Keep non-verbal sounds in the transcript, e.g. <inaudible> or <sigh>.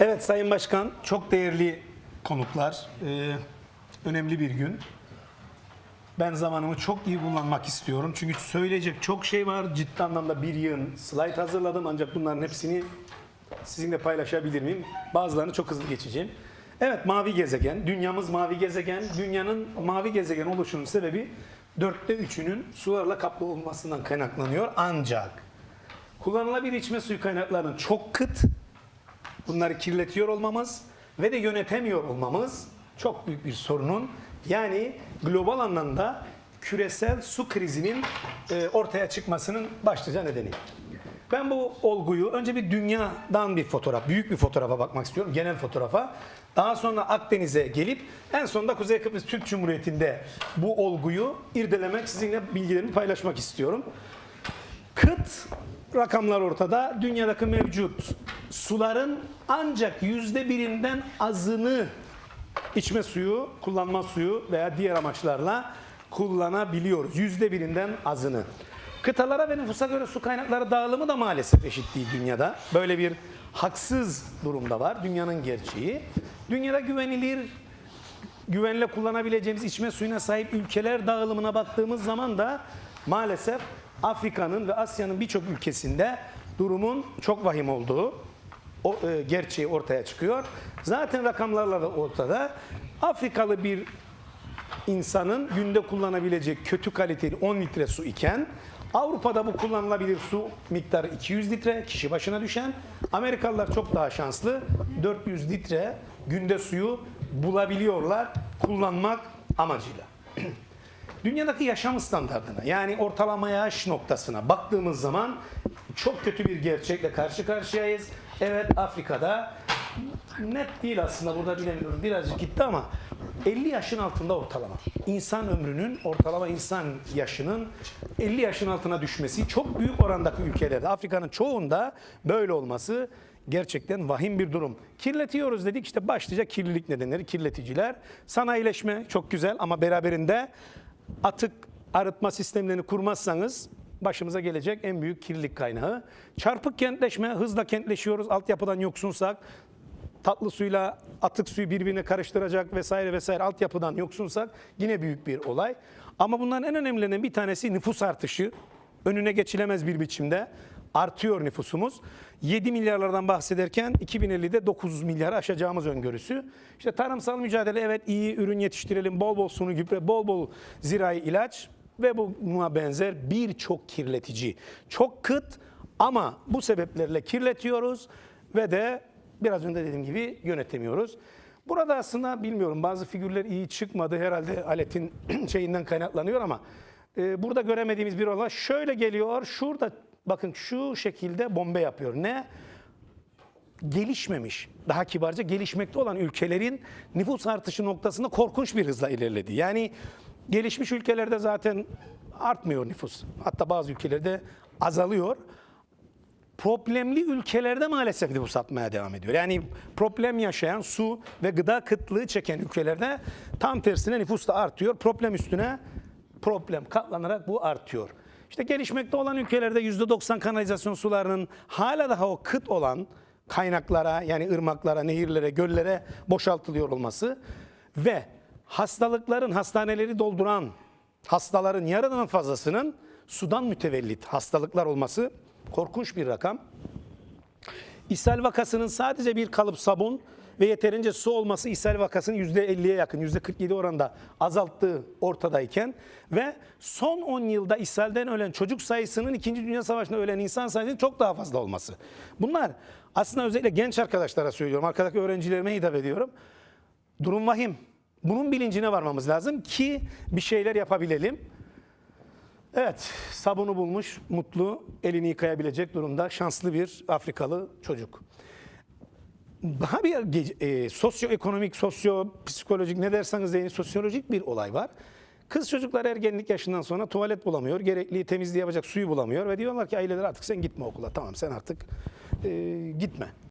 Evet Sayın Başkan, çok değerli konuklar, Ee, önemli bir gün. Ben zamanımı çok iyi kullanmak istiyorum. Çünkü söyleyecek çok şey var. Ciddi anlamda bir yığın slide hazırladım ancak bunların hepsini sizinle paylaşabilir miyim? Bazılarını çok hızlı geçeceğim. Evet mavi gezegen, dünyamız mavi gezegen. Dünyanın mavi gezegen oluşunun sebebi dörtte üçünün sularla kaplı olmasından kaynaklanıyor. Ancak kullanılabilir içme suyu kaynaklarının çok kıt, bunları kirletiyor olmamız ve de yönetemiyor olmamız çok büyük bir sorunun yani global anlamda küresel su krizinin e, ortaya çıkmasının başlıca nedeni. Ben bu olguyu önce bir dünyadan bir fotoğraf, büyük bir fotoğrafa bakmak istiyorum, genel fotoğrafa. Daha sonra Akdeniz'e gelip en sonunda Kuzey Kıbrıs Türk Cumhuriyeti'nde bu olguyu irdelemek, sizinle bilgilerimi paylaşmak istiyorum. Kıt rakamlar ortada. Dünyadaki mevcut suların ancak yüzde birinden azını içme suyu, kullanma suyu veya diğer amaçlarla kullanabiliyoruz. Yüzde birinden azını. Kıtalara ve nüfusa göre su kaynakları dağılımı da maalesef eşit değil dünyada. Böyle bir haksız durumda var. Dünyanın gerçeği. Dünyada güvenilir güvenle kullanabileceğimiz içme suyuna sahip ülkeler dağılımına baktığımız zaman da maalesef Afrika'nın ve Asya'nın birçok ülkesinde durumun çok vahim olduğu o e, gerçeği ortaya çıkıyor. Zaten rakamlarla da ortada. Afrikalı bir insanın günde kullanabileceği kötü kaliteli 10 litre su iken Avrupa'da bu kullanılabilir su miktarı 200 litre kişi başına düşen. Amerikalılar çok daha şanslı 400 litre günde suyu bulabiliyorlar kullanmak amacıyla. <clears throat> Dünyadaki yaşam standartına yani ortalama yaş noktasına baktığımız zaman çok kötü bir gerçekle karşı karşıyayız. Evet Afrika'da net değil aslında burada bilemiyorum birazcık gitti ama 50 yaşın altında ortalama. İnsan ömrünün ortalama insan yaşının 50 yaşın altına düşmesi çok büyük orandaki ülkelerde Afrika'nın çoğunda böyle olması gerçekten vahim bir durum. Kirletiyoruz dedik işte başlıca kirlilik nedenleri kirleticiler. Sanayileşme çok güzel ama beraberinde atık arıtma sistemlerini kurmazsanız başımıza gelecek en büyük kirlilik kaynağı. Çarpık kentleşme, hızla kentleşiyoruz. Altyapıdan yoksunsak, tatlı suyla atık suyu birbirine karıştıracak vesaire vesaire altyapıdan yoksunsak yine büyük bir olay. Ama bunların en önemlilerinden bir tanesi nüfus artışı. Önüne geçilemez bir biçimde artıyor nüfusumuz. 7 milyarlardan bahsederken 2050'de 9 milyarı aşacağımız öngörüsü. İşte tarımsal mücadele evet iyi ürün yetiştirelim, bol bol sunu gübre, bol bol zirai ilaç ve buna benzer birçok kirletici. Çok kıt ama bu sebeplerle kirletiyoruz ve de biraz önce dediğim gibi yönetemiyoruz. Burada aslında bilmiyorum bazı figürler iyi çıkmadı herhalde aletin <clears throat> şeyinden kaynaklanıyor ama e, burada göremediğimiz bir olay şöyle geliyor. Şurada bakın şu şekilde bombe yapıyor. Ne? gelişmemiş, daha kibarca gelişmekte olan ülkelerin nüfus artışı noktasında korkunç bir hızla ilerledi. Yani gelişmiş ülkelerde zaten artmıyor nüfus. Hatta bazı ülkelerde azalıyor. Problemli ülkelerde maalesef nüfus artmaya devam ediyor. Yani problem yaşayan su ve gıda kıtlığı çeken ülkelerde tam tersine nüfus da artıyor. Problem üstüne problem katlanarak bu artıyor. İşte gelişmekte olan ülkelerde %90 kanalizasyon sularının hala daha o kıt olan kaynaklara yani ırmaklara, nehirlere, göllere boşaltılıyor olması ve hastalıkların hastaneleri dolduran hastaların yarıdan fazlasının sudan mütevellit hastalıklar olması korkunç bir rakam. İshal vakasının sadece bir kalıp sabun ve yeterince su olması ishal vakasını %50'ye yakın, %47 oranda azalttığı ortadayken ve son 10 yılda ishalden ölen çocuk sayısının 2. Dünya Savaşı'nda ölen insan sayısının çok daha fazla olması. Bunlar aslında özellikle genç arkadaşlara söylüyorum, arkadaki öğrencilerime hitap ediyorum. Durum vahim. Bunun bilincine varmamız lazım ki bir şeyler yapabilelim. Evet, sabunu bulmuş, mutlu, elini yıkayabilecek durumda şanslı bir Afrikalı çocuk. Daha bir e, sosyoekonomik, sosyo psikolojik ne derseniz deyin sosyolojik bir olay var. Kız çocuklar ergenlik yaşından sonra tuvalet bulamıyor, gerekli temizliği yapacak suyu bulamıyor ve diyorlar ki aileler artık sen gitme okula, tamam sen artık e, gitme.